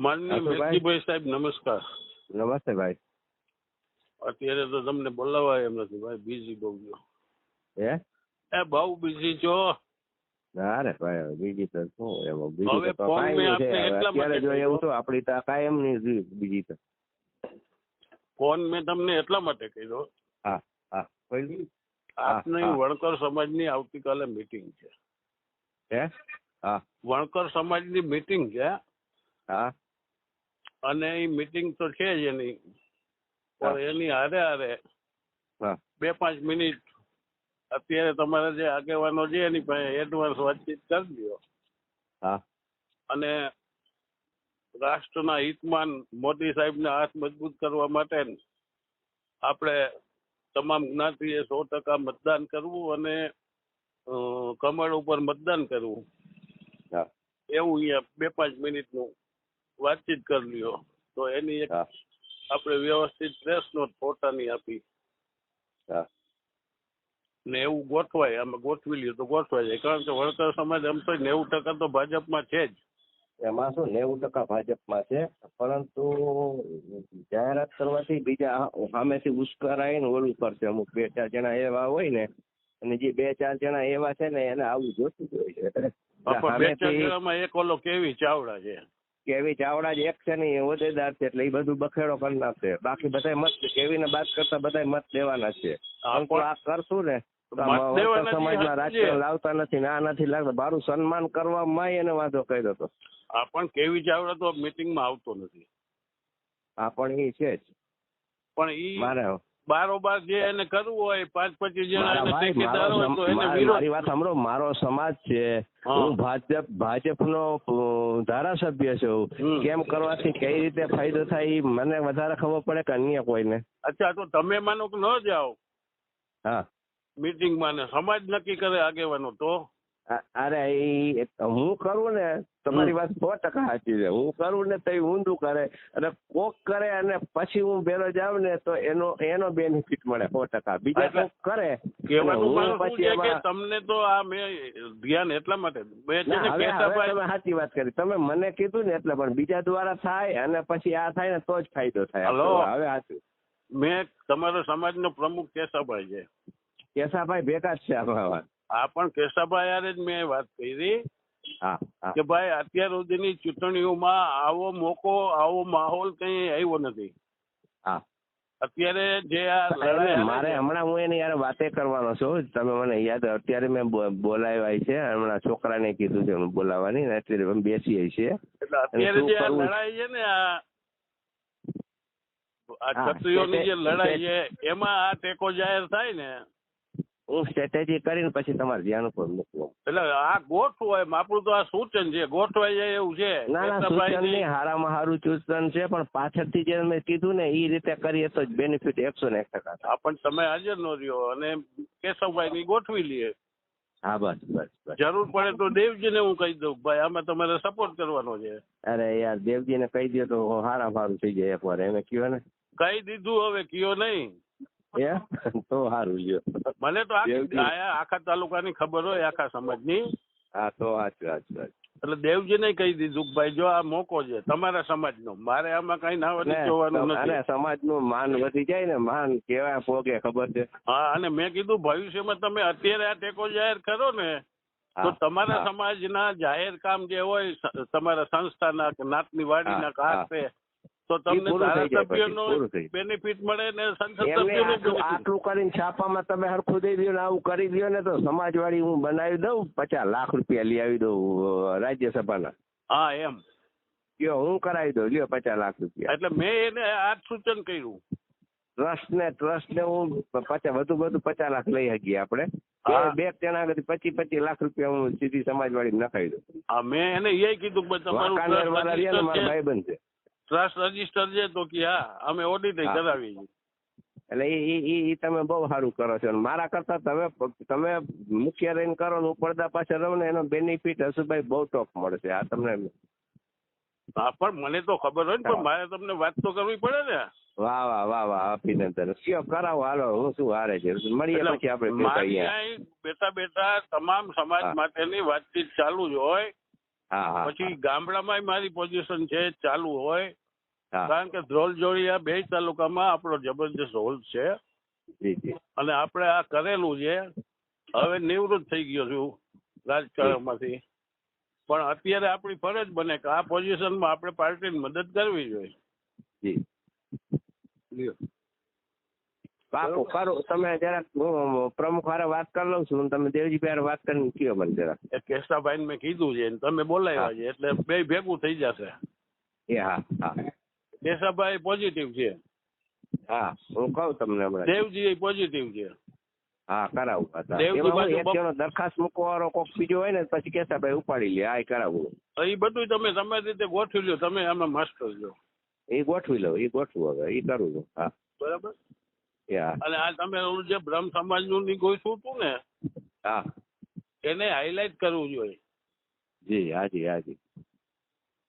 સાહેબ નમસ્કાર. નમસ્તે ભાઈ. અત્યારે તો તમને બોલાવાય એમ નથી ભાઈ બીજી બહુ છો હે? એ બહુ બીજી છો ના રે ભાઈ બીજી તો શું એમાં બીજી તો કાંઈ નહીં છે આપને હવે એટલા અત્યારે જો એવું તો આપણી તો કાયમની બીજી તો. ફોન મેં તમને એટલા માટે કર્યો હા હા આપની. વણકર સમાજની આવતીકાલે મીટિંગ છે. હે? હા. વણકર સમાજની મીટિંગ છે. હા. અને એ મીટિંગ તો છે જ એની. પણ એની હારે હારે બે પાંચ મિનિટ અત્યારે તમારા જે આગેવાનો છે એની પાસે એડવાન્સ વાતચીત કરી દો અને રાષ્ટ્રના હિતમાન મોદી સાહેબના હાથ મજબૂત કરવા માટે આપણે તમામ જ્ઞાતિએ સો ટકા મતદાન કરવું અને કમળ ઉપર મતદાન કરવું. એવું અહીંયા બે પાંચ મિનિટનું વાતચીત કરી લ્યો. તો એની એક આપણે વ્યવસ્થિત પ્રેસ નોટ પોતાની આપી. ને એવું ગોઠવાય અમે ગોઠવી લ્યો તો ગોઠવાય જાય. કારણ કે વળતર સમાજ આમ તો નેવું ટકા તો ભાજપમાં છે જ. એમાં શું નેવું ટકા ભાજપમાં છે પરંતુ જાહેરાત કરવાથી બીજા સામેથી ઉશ્કરાઈને ઓલું કરશે. અમુક બે ચાર જણા એવા હોય ને અને જે બે ચાર જણા એવા છે ને એને આવું જોતું જ હોય છે. એક ઓલો કેવી ચાવડા છે. કેવી ચાવડા જ એક છે ને એ હોદ્દેદાર છે એટલે એ બધું બખેડો કરી નાખશે. બાકી બધા મત કેવીને બાદ કરતા બધા મત દેવાના છે. આ કરશું ને સમાજમાં રાજકીય લાવતા નથી ના નથી લાગતા. મારું સન્માન કરવામાં એને વાંધો કર્યો હતો. આ પણ કેવી ચાવડા તો મિટિંગમાં આવતો નથી. આ પણ એ છે જ. પણ એ મારે બારોબાર જે એને કરવું હોય પાંચ પચીસ જણા ઠેકેદાર હોય તો એને મારી વાત સાંભળો મારો સમાજ છે હું. ભાજપ ભાજપનો ધારાસભ્ય છું. કેમ કરવાથી કઈ રીતે ફાયદો થાય મને વધારે ખબર પડે કે અન્ય કોઈને. અચ્છા તો તમે માનો કે ન જાઓ? હા. મીટિંગમાં ને સમાજ નક્કી કરે આગેવાનો તો? અરે હું કરું ને તમારી વાત સો ટકા સાચી છે. હું કરું ને તો ઊંધું કરે. અને કોક કરે અને પછી હું ભેરો જાઉં ને તો એનો એનો બેનિફિટ મળે સો ટકા. બીજા કોક કરે. તમને તો આ મેં ધ્યાન એટલા માટે કેશાભાઈ તમે સાચી વાત કરી. તમે મને કીધું ને એટલે પણ બીજા દ્વારા થાય અને પછી આ થાય ને તો જ ફાયદો થાય. હવે સાચું મેં તમારો સમાજનો પ્રમુખ કેશાભાઈ છે. કેસાભાઈ ભેગા જ છે આમાં આ પણ કેશાભાઈ હારે જ મેં વાત કરી. હા હા. કે ભાઈ અત્યાર સુધીની ચૂંટણીઓમાં આવો મોકો આવો માહોલ કઈ આવ્યો નથી. અત્યારે જે આ મારે હમણાં હું એની યાર વાતે કરવાનો છું. તમે મને યાદ અત્યારે મેં બોલાવ્યા છે. હમણાં છોકરાને કીધું છે બોલાવવાની. ને અત્યારે અમે બેસીએ છીએ. એટલે અત્યારે જે આ લડાઈ છે ને આ આ હા, ક્ષત્રિયોની જે લડાઈ છે એમાં આ ટેકો જાહેર થાય ને. હું સ્ટ્રેટેજી કરીને પછી તમારે ધ્યાન ઉપર મૂકવું. એટલે આ ગોઠવાય આપણું તો આ સૂચન છે ગોઠવાય જાય એવું છે. ના ના સૂચન નહીં હારામાં હારું સૂચન છે પણ પાછળથી જે મેં કીધું ને એ રીતે કરીએ તો જ બેનિફિટ એકસો ને એક ટકા હા પણ તમે હાજર નો રહ્યો અને કેશવભાઈ ની ગોઠવી લઈએ હા બસ બસ બસ. જરૂર પડે તો દેવજીને હું કહી દઉં ભાઈ આમાં તમારે સપોર્ટ કરવાનો છે. અરે યાર દેવજીને કહી દો તો હારા સારું થઈ જાય એકવાર એને કયો ને? કહી દીધું હવે કયો નહીં. તો સારું લ્યો. મને તો આખી આખા તાલુકાની ખબર હોય આખા સમાજની. હા તો સાચું સાચું એટલે દેવજીને કહી દીધું કે ભાઈ જો આ મોકો છે તમારા સમાજનો. મારે આમાં કઈ ના વધી જોવાનું નથી. અને સમાજનું માન વધી જાય ને માન કેવા પોગે ખબર છે? હા અને મેં કીધું ભવિષ્યમાં તમે અત્યારે આ ટેકો જાહેર કરો ને તો તમારા. સમાજના જાહેર કામ જે હોય તમારા સંસ્થાના નાતની વાડીના છે તો તમને ધારાસભ્યનો. બેનિફિટ મળે ને સંસદ એમને આટલું કરીને છાપામાં તમે હરખું દઈ દો ને આવું કરી દો ને તો સમાજવાળી હું બનાવી દઉં પચાસ લાખ રૂપિયા લઈ આવી દઉં રાજ્યસભાના. હા એમ. કયો હું કરાવી દઉં લ્યો પચાસ લાખ રૂપિયા. એટલે મેં એને આ સૂચન કર્યું. ટ્રસ્ટ ને ટ્રસ્ટ ને હું પચાસ વધુ વધુ પચાસ લાખ લઈ શકીએ આપણે. બે જણા આગળ પચીસ પચીસ લાખ રૂપિયા હું સીધી સમાજવાળી નખાવી દઉં. હા મેં એને એ કીધું કે ભાઈ તમારું ટ્રસ્ટ રજિસ્ટર છે તો કે હા અમે ઓડિટ કરાવી છે. એટલે એ એ ઈ તમે બહુ સારું કરો છો. મારા કરતા તમે તમે મુખ્ય રહીને કરો ને પડદા પાસે રહો ને એનો બેનિફિટ હસુભાઈ બહુ ટોપ મળશે. આ તમને હા પણ મને તો ખબર હોય ને પણ મારે તમને વાત તો કરવી પડે ને. વાહ વાહ વાહ વાહ અભિનંદન. કયો કરાવો હાલો હું શું હારે છે? મળીએ પછી આપણે બેઠા બેઠા તમામ સમાજ માટેની વાતચીત ચાલુ જ હોય. પછી ગામડામાં મારી પોઝિશન છે ચાલુ હોય. કારણ કે ધ્રોલ જોડિયા બે તાલુકામાં આપણો જબરદસ્ત હોલ છે. અને આપણે આ કરેલું છે. હવે નિવૃત્ત થઈ ગયો છું રાજકારણમાંથી. પણ અત્યારે આપણી ફરજ બને કે આ પોઝિશનમાં આપણે પાર્ટીને મદદ કરવી જોઈએ. જી. પાકું કરું તમે જરાક પ્રમુખ વારે વાત કરી લઉં છું તમે દેવજી ભાઈ વાત કરીને કયો મને જરાક. એ મેં કીધું છે તમે બોલાવ્યા છે એટલે બે ભેગું થઈ જશે. એ હા હા. કેશાભાઈ પોઝિટિવ છે. હા હું કહું તમને હમણાં. દેવજી પોઝિટિવ છે. હા કરાવું. દેવજી દરખાસ્ત મૂકવાનો કોક બીજો હોય ને પછી કેસા ભાઈ ઉપાડી લે આ કરાવું. એ બધું તમે તમારી રીતે ગોઠવી લો તમે આમાં માસ્ટર છો. એ ગોઠવી લો એ ગોઠવું હવે એ કરું છું હા. બરાબર? અને આ તમે ઓલું જે બ્રહ્મ સમાજનું નું ગોઠવું હતું ને હા. એને હાઇલાઇટ કરવું જોઈએ. જી હાજી હાજી.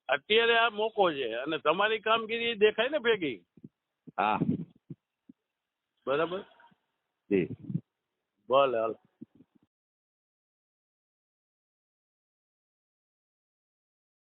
અત્યારે આ મોકો છે અને તમારી કામગીરી દેખાય ને ભેગી? હા. બરાબર? જી. ભલે હાલ.